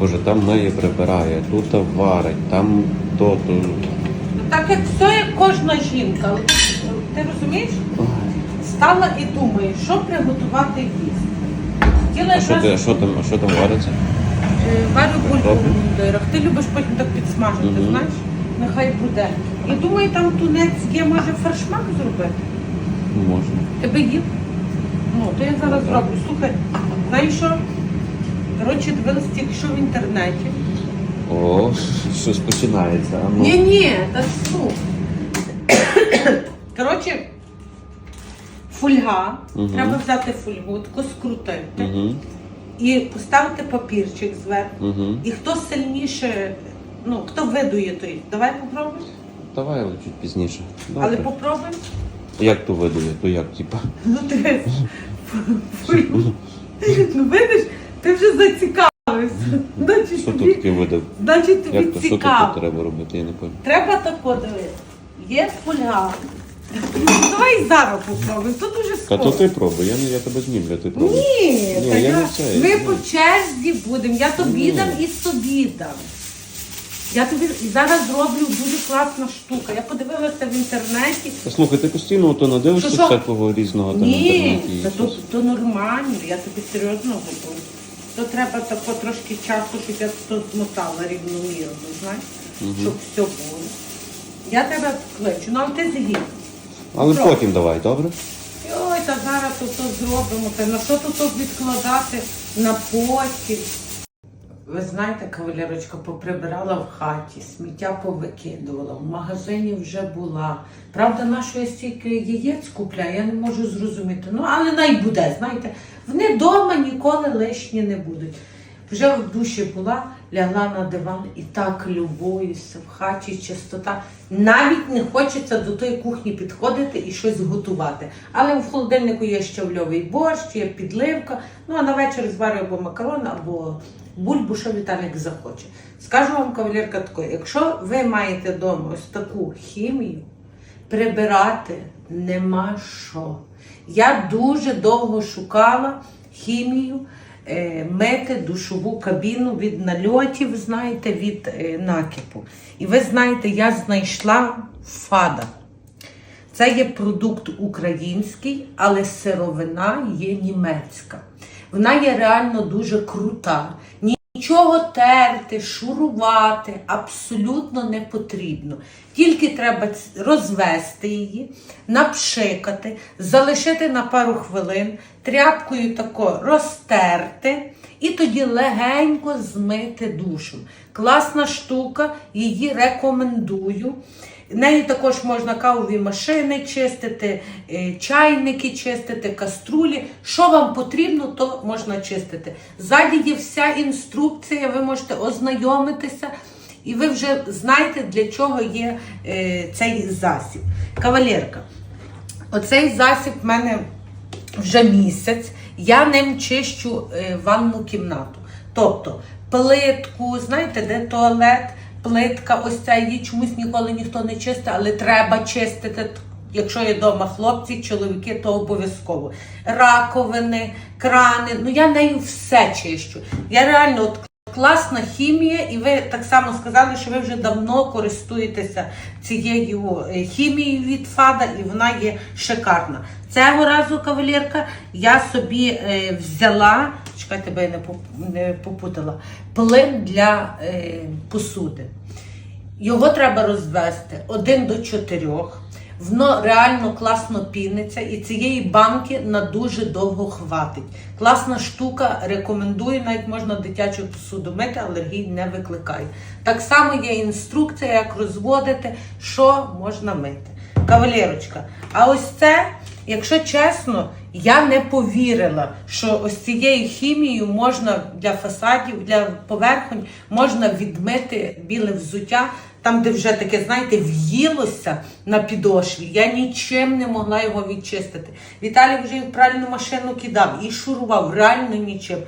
Боже, там миє прибирає, тут варить, там то, то. Так як все, як кожна жінка. Ти розумієш? Стала і думає, що приготувати їсти. Хотіла А що, ти, а що, там, що там вариться? Е, Варю бульбу Добре. в. Ти любиш потім так підсмажити, Мгм. знаєш? Нехай буде. І думаю, там тунець є, може фаршмак зробити. Можна. Тебе їв? Ну, то я зараз зроблю. Слухай, знаєш що? Коротше, дивилась тільки що в інтернеті. О, щось починається. А ну. Ні, ні, та ну. Коротше, фольга. Мгм. Треба взяти фольгу, таку скрутити Угу, і поставити папірчик зверху. угу. І хто сильніше, ну, хто видує, той. Давай попробуємо. Давай але чуть пізніше. Але Добре. попробуємо. Як то видує? То як, типа? Ну ти ну видиш, ти вже зацікавився. Значить, Що тут тобі, таке видав? значить тобі Як то, що тут цікаво. треба робити? Я не пам'ятаю. Треба тако дивитися. Є фольга. Давай зараз попробуємо. Тут дуже Та то ти пробуй, я, не- я тебе знімлю, ти пробуй. Ні, Ні, та я я- не це, ми ні. по черзі будемо. Я тобі дам і собі дам. Я тобі зараз зроблю дуже класна штука. Я подивилася в інтернеті. Та слухай, ти постійно то надивишся Що, що? всякого різного там Ні, інтернеті. і та то, щось. то нормально, я тобі серйозно говорю. То треба тако трошки часу, щоб я то змотала рівномірно, знаєш, щоб все було. Я тебе кличу, ну але ти з'їв. Але Добре. потім давай, добре? Ой, та зараз то зробимо. Та на що тут відкладати на потім? Ви знаєте, кавалерочка поприбирала в хаті, сміття повикидувала, в магазині вже була. Правда, нашу я стільки яєць купляю, я не можу зрозуміти. Ну, але най буде, знаєте, вони вдома ніколи лишні не будуть. Вже в душі була, лягла на диван і так любуюся, в хаті чистота. Навіть не хочеться до тої кухні підходити і щось готувати. Але в холодильнику є щавльовий борщ, є підливка. Ну а на вечір зварю або макарон, або бульбу, що Віталік захоче. Скажу вам, кавалерка, тако, якщо ви маєте вдома ось таку хімію, прибирати нема що. Я дуже довго шукала хімію, е, мити душову кабіну від нальотів, знаєте, від е, накипу. І ви знаєте, я знайшла фада. Це є продукт український, але сировина є німецька. Вона є реально дуже крута. Нічого терти, шурувати абсолютно не потрібно. Тільки треба розвести її, напшикати, залишити на пару хвилин, тряпкою тако розтерти і тоді легенько змити душу. Класна штука, її рекомендую. Нею також можна кавові машини чистити, е, чайники чистити, каструлі. Що вам потрібно, то можна чистити. Ззаді є вся інструкція, ви можете ознайомитися, і ви вже знаєте, для чого є е, цей засіб. Кавалерка, оцей засіб в мене вже місяць. Я ним чищу е, ванну кімнату. Тобто плитку, знаєте, де туалет, плитка, ось ця її чомусь ніколи ніхто не чистить, але треба чистити. Якщо є вдома хлопці, чоловіки, то обов'язково. Раковини, крани. Ну я нею все чищу. Я реально от класна хімія, і ви так само сказали, що ви вже давно користуєтеся цією е, хімією від фада, і вона є шикарна. Цього разу, кавалерка, я собі е, взяла, чекайте, тебе я не попутала, плин для е, посуди. Його треба розвести 1 до 4. Воно реально класно піниться, і цієї банки на дуже довго хватить. Класна штука, рекомендую, навіть можна дитячу посуду мити, алергій не викликає. Так само є інструкція, як розводити, що можна мити. Кавалерочка, а ось це, якщо чесно, я не повірила, що ось цією хімією можна для фасадів, для поверхонь можна відмити біле взуття, там, де вже таке, знаєте, в'їлося на підошві. Я нічим не могла його відчистити. Віталій вже і в пральну машину кидав і шурував, реально нічим.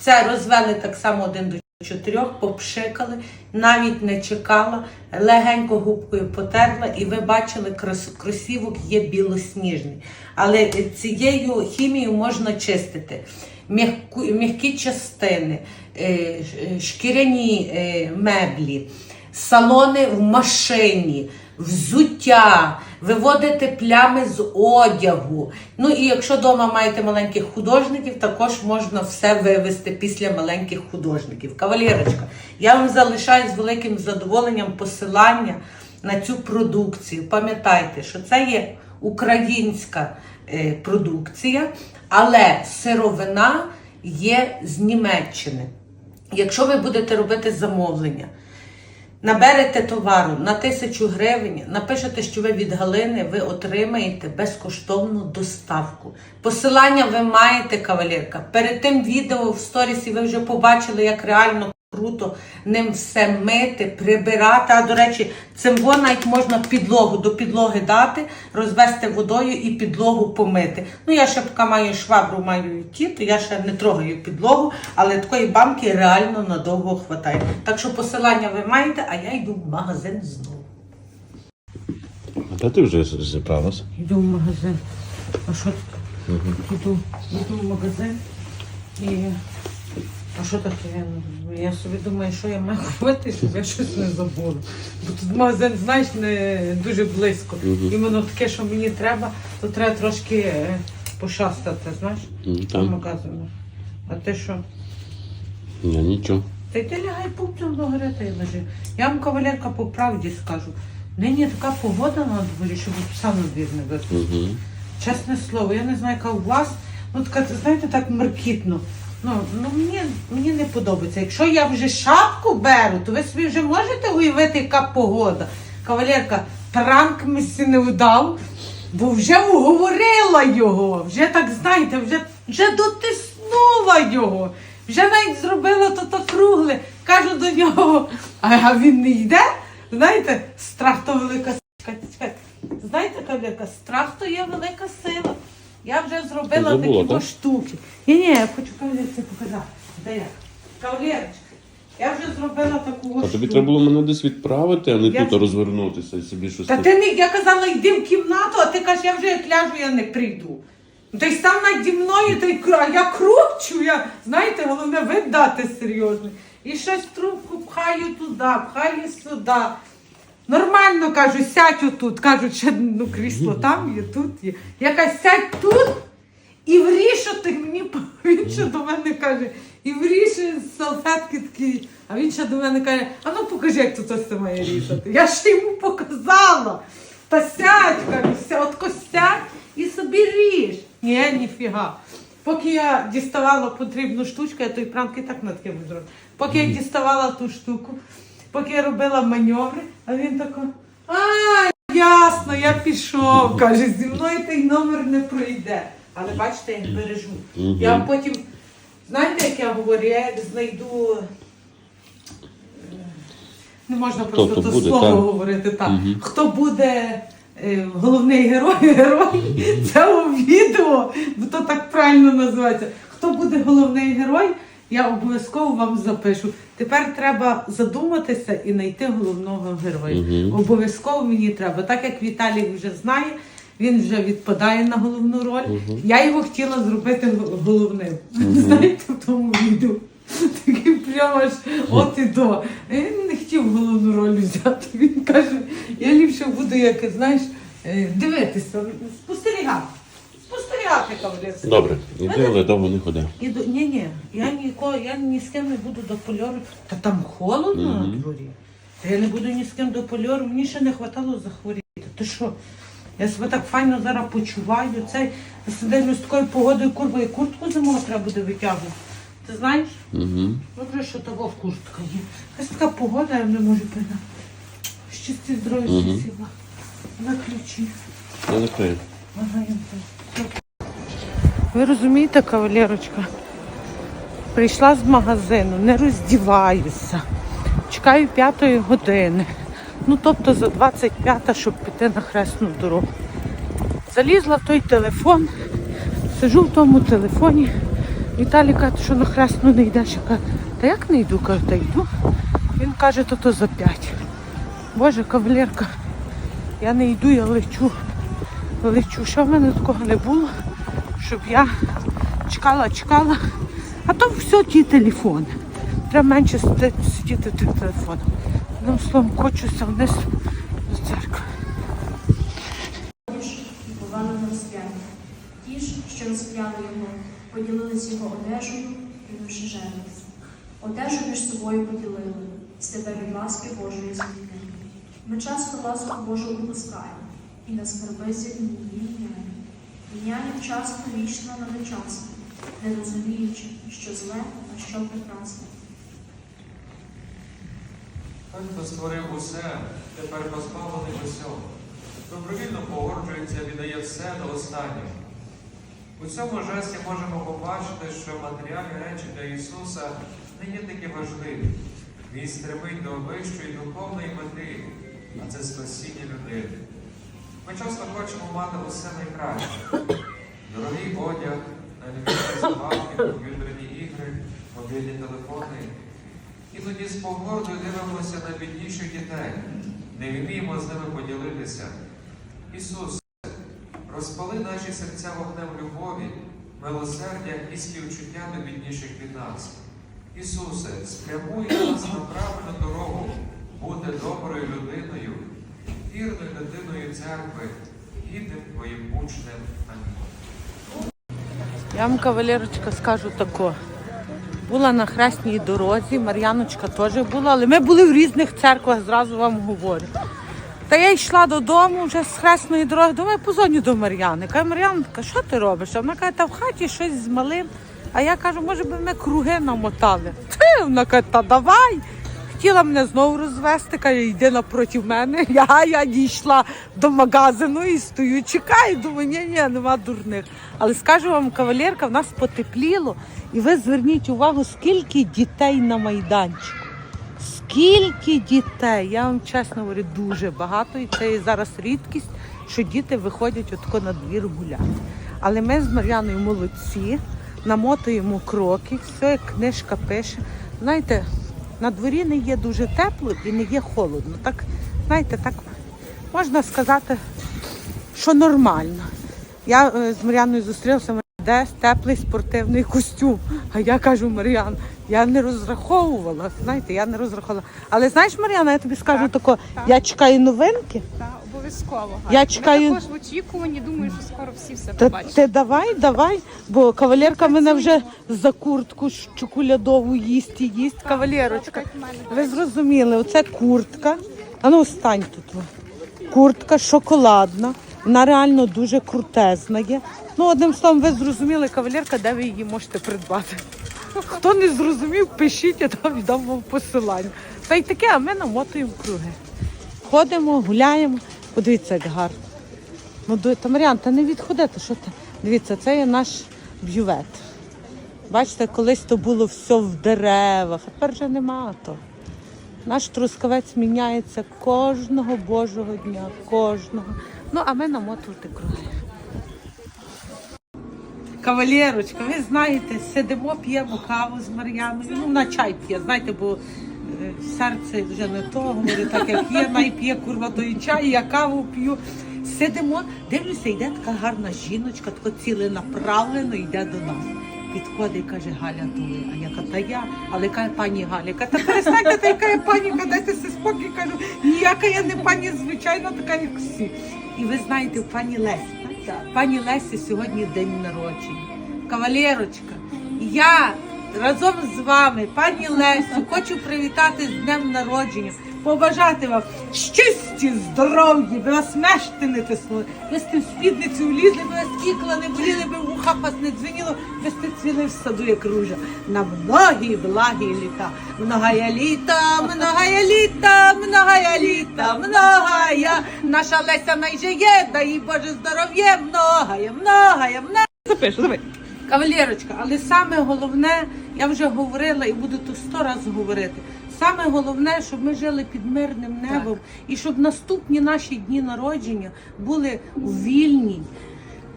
Це розвели так само один до чотирьох, попшикали, навіть не чекала, легенько губкою потерла, і ви бачили, кросівок є білосніжний. Але цією хімією можна чистити м'які частини, е, шкіряні е, меблі, салони в машині, взуття, виводити плями з одягу. Ну і якщо вдома маєте маленьких художників, також можна все вивести після маленьких художників. Кавалерочка, я вам залишаю з великим задоволенням посилання на цю продукцію. Пам'ятайте, що це є українська е, продукція, але сировина є з Німеччини. Якщо ви будете робити замовлення, наберете товару на тисячу гривень, напишете, що ви від Галини, ви отримаєте безкоштовну доставку. Посилання ви маєте, кавалерка. Перед тим відео в сторісі ви вже побачили, як реально круто ним все мити, прибирати. А до речі, цим навіть можна підлогу до підлоги дати, розвести водою і підлогу помити. Ну я ще поки маю швабру, маю ті, то я ще не трогаю підлогу, але такої банки реально надовго хватає. Так що посилання ви маєте, а я йду в магазин знову. А де ти вже зібралась? Йду в магазин. А що тут? Йду, йду в магазин і. А що таке? Я собі думаю, що я маю купити, щоб я щось не забула. Бо тут магазин, знаєш, не дуже близько. Іменно таке, що мені треба, то треба трошки е, пошастати, знаєш, М, Там. магазину. А ти що? Я нічого. Та йди лягай пупцем до гори та й лежи. Я вам кавалерка по правді скажу. Нині така погода на дворі, щоб пса на двір не випустити. Угу. Чесне слово, я не знаю, яка у вас. Ну, така, знаєте, так меркітно. Ну, ну мені, мені не подобається. Якщо я вже шапку беру, то ви собі вже можете уявити, яка погода. Кавалерка, пранк місці не вдав, бо вже уговорила його. Вже так, знаєте, вже, вже дотиснула його. Вже навіть зробила то то кругле. Кажу до нього, а він не йде. Знаєте, страх то велика. Знаєте, кавалерка, страх то є велика сила. Я вже зробила забула, такі так? штуки. Ні, ні, я хочу кавалерці показати. Де я? Кавалерочка, я вже зробила таку А тобі треба було мене десь відправити, а не Я- тут розвернутися і собі щось. Та ти не, я казала, йди в кімнату, а ти кажеш, я вже як ляжу, я не прийду. Ти й став наді мною, та й кру- а я кручу, я, знаєте, головне вид дати серйозний. І щось трубку пхаю туди, пхаю сюди. Нормально кажу, сядь отут. Кажуть, ще ну, крісло там є, тут є. Я кажу, сядь тут і врішати мені. Він ще до мене каже, і врішує салфетки такі. А він ще до мене каже, а ну покажи, як тут це має різати. Я ще йому показала. Та сядь, кажу, сядь, от сядь і собі ріж. Ні, ніфіга. Поки я діставала потрібну штучку, я той пранк і так над ким зробила. Поки я діставала ту штуку, поки я робила маневри, а він тако, а, ясно, я пішов. Каже, зі мною той номер не пройде. Але бачите, як бережу. Я потім, знаєте, як я говорю, я як знайду. е, Не можна просто то буде, слово так? говорити так. Мгм. Хто буде е, головний герой, герой цього відео, бо то так правильно називається. Хто буде головний герой, я обов'язково вам запишу. Тепер треба задуматися і знайти головного героя. Мгм. Обов'язково мені треба. Так як Віталій вже знає, він вже відпадає на головну роль. Я його хотіла зробити головним. Знаєте, в тому відео. Такий прямо аж от і до. Він не хотів головну роль взяти. Він каже, я ліпше буду, як знаєш, е, дивитися, спостерігати. Спостерігати, кавалерська. Добре, іди, але довго не ходи. І до ні, ні, я нікого, я ні з ким не буду до польору. Та там холодно на дворі. Та я не буду ні з ким до польору. Мені ще не хватало захворіти. Ти що? Я себе так файно зараз почуваю. Цей сидимо з такою погодою курва і куртку зимову треба буде витягувати. Ти знаєш? Угу. Добре, що того куртка є. Якась така погода, я не можу передати. Щасті здоров'я Мгм. На ключі. Я закрию. Ага, я так. Ви розумієте, кавалерочка? Прийшла з магазину, не роздіваюся. Чекаю п'ятої години. Ну, тобто за 25, щоб піти на хресну дорогу. Залізла в той телефон, сижу в тому телефоні. Віталій каже, що на хресну не йдеш. Я кажу, та як не йду? Кажу, та йду. Він каже, то то за 5. Боже, кавалерка, я не йду, я лечу лечу. Що в мене такого не було, щоб я чекала, чекала. А то все ті телефони. Треба менше сидіти, тих телефонах. Одним словом, хочуся вниз до церкви. Ті ж що розп'яли його, поділились його одежею вже женились. Одежу між собою поділили, з тебе від ласки Божої звідки. Ми часто ласку Божу упускаємо, і на скарбизі її міняємо. Міняємо часто вічно на нечасне, не розуміючи, що зле, а що прекрасне. Той, хто створив усе, тепер позбавлений усього. Добровільно погоджується, віддає все до останнього. У цьому жесті можемо побачити, що матеріальні речі для Ісуса не є такі важливі. Він стремить до вищої духовної мети, а це спасіння людини. Ми часто хочемо мати усе найкраще. Дорогий одяг, найновіші забавки, комп'ютерні ігри, мобільні телефони. Іноді з погордою дивимося на бідніших дітей, не вміємо з ними поділитися. Ісус, розпали наші серця вогнем любові, милосердя і співчуття до бідніших від нас. Ісусе, спрямуй нас на правильну дорогу, бути доброю людиною, церкви, гідним Твоїм учнем. Я вам, кавалерочка, скажу тако. Була на хресній дорозі, Мар'яночка теж була, але ми були в різних церквах, зразу вам говорю. Та я йшла додому вже з хресної дороги, думаю, позвоню до Мар'яни. Каже, Мар'янка, що ти робиш? Вона каже, та в хаті щось з малим. А я кажу, може би ми круги намотали. Ти, вона каже, та давай. Хотіла мене знову розвести, каже, йди напроти мене. Я, я дійшла до магазину і стою, чекаю. Думаю, ні, ні, нема дурних. Але скажу вам, кавалерка, в нас потепліло. І ви зверніть увагу, скільки дітей на майданчику. Скільки дітей, я вам чесно говорю, дуже багато. І це є зараз рідкість, що діти виходять отко на двір гуляти. Але ми з Мар'яною молодці, намотуємо кроки, все як книжка пише. Знаєте, на дворі не є дуже тепло і не є холодно. Так, знаєте, так можна сказати, що нормально. Я е, з Мар'яною зустрілася, де теплий спортивний костюм. А я кажу, Мар'ян, я не розраховувала. Знаєте, я не розраховувала. Але знаєш, Мар'яна, я тобі скажу тако, я чекаю новинки. Так, обов'язково. Я Ми чекаю- також в очікуванні, думаю, що скоро всі все Та побачать. ти давай, давай, бо кавалерка мене вже за куртку ш- чоколядову їсть і їсть. Кавалерочка, ви зрозуміли, оце куртка. А ну стань тут. во. Куртка шоколадна. Вона реально дуже крутезна є. Ну, одним словом, ви зрозуміли, кавалерка, де ви її можете придбати. Хто не зрозумів, пишіть, я там віддам вам посилання. Та й таке, а ми намотуємо круги. Ходимо, гуляємо. Подивіться, як гарно. Ну, та Маріан, та не відходите, що ти? Дивіться, це є наш бювет. Бачите, колись то було все в деревах, а тепер вже нема то. Наш трускавець міняється кожного божого дня, кожного. Ну, а ми намотувати круги. Кавалерочка, ви знаєте, сидимо, п'ємо каву з Мар'яною. Ну, на чай п'є, знаєте, бо серце вже не то, говорю, так як є, найп'є курва той чай, я каву п'ю. Сидимо, дивлюся, йде така гарна жіночка, тако ціленаправлено йде до нас. Підходить каже, Галя, то. А я кажу, та я, але каже пані Галя, та перестаньте, та яка я пані, дайте си спокій, кажу, ніяка я не пані, звичайно, така, як всі. І ви знаєте, пані Лесі, пані Лесі сьогодні день народження. Кавалерочка, я разом з вами, пані Лесю, хочу привітати з днем народження, побажати вам щасті, здоров'я, би вас мешти не тиснули, ви сте в спідницю влізли, би вас кікла не боліли, би в ухах вас не дзвеніло, ви сте цвіли в саду, як ружа. На многі благі літа. Многая літа, многая літа, многая літа, многая. Наша Леся найжиє, дай їй Боже здоров'я, многая, многая, многая. Запишу, давай. Кавалерочка, але саме головне, я вже говорила і буду то сто разів говорити. Саме головне, щоб ми жили під мирним небом і щоб наступні наші дні народження були у вільній,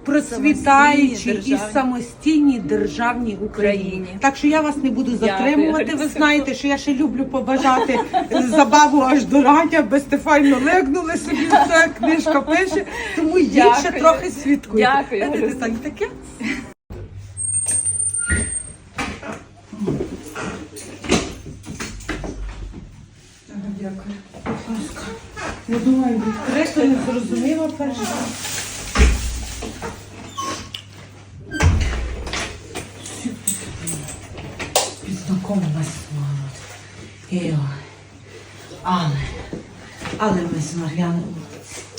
процвітаючій і самостійній державній Україні. Так що я вас не буду затримувати. Ви знаєте, що я ще люблю побажати забаву аж до рання, без Стефально легнули собі, все, книжка пише. Тому їдь ще трохи свідкуйте. Дякую. Знаєте, таке. Дякую. Будь ласка. Не думаю, відкрито, не зрозуміло перше. Знакомилась з вами. Але, але ми з Мар'яною.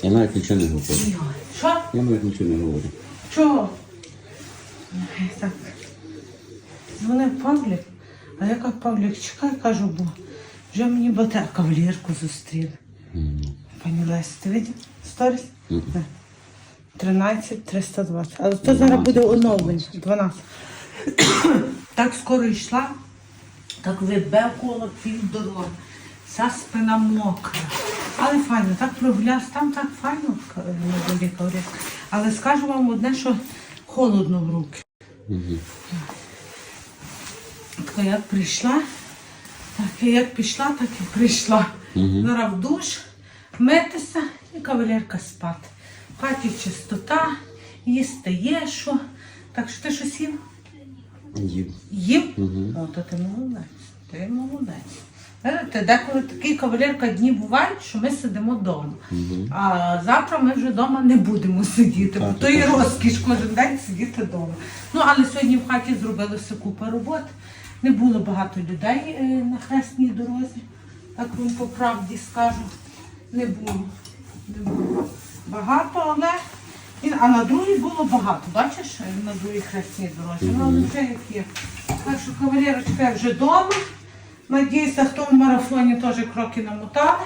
Я навіть нічого не говорю. Що? Я навіть нічого не говорю. Чого? Так. Дзвонив Павлік, а я кажу, Павлік, чекай, кажу, бо вже мені бате кавалерку зустріли. Пані Лесі, ти видів? Сторіс? Мгм. Так. 13 320. Але то зараз буде оновлення. 12. так скоро йшла, так вибекувала пів дороги. Вся спина мокра. Але файно, так прогулявся, там так файно на кавалерка. Але скажу вам одне, що холодно в руки. Так як прийшла, так як пішла, так і прийшла. Зараз в душ, митися і кавалерка спати. В хаті чистота, їсти є що. Так що ти щось їв? Їв. Їв? О, то ти молодець. Ти молодець. Знаєте, деколи такий кавалерка дні бувають, що ми сидимо вдома. А завтра ми вже вдома не будемо сидіти, бо то і розкіш кожен день сидіти вдома. Ну, але сьогодні в хаті зробилося купа робот. Не було багато людей е, на хресній дорозі. Так вам по правді скажу. Не було. Не було. Багато, але. А на другій було багато, бачиш, е, на другій хресній дорозі. Ну, але вже як є. Так що кавалерочка я вже вдома. Надіюся, хто в марафоні теж кроки намотали.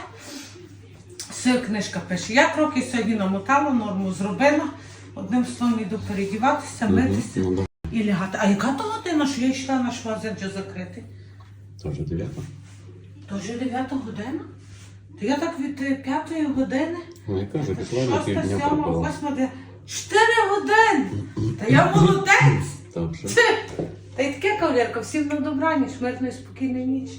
Все книжка пише. Я кроки сьогодні намотала, норму зробила. Одним словом йду передіватися, митися Ну. І лягати. А яка то година, що я йшла на вже закритий? То вже дев'ята. То вже дев'ята година. То я так від п'ятої години, Ну, я кажу, пішла на 6, 7, півдня пропала. 8, 9, 4 години. Та я молодець. Що. Це. Та й таке кавалерка, всім на добраніч, мирної, спокійної ніч.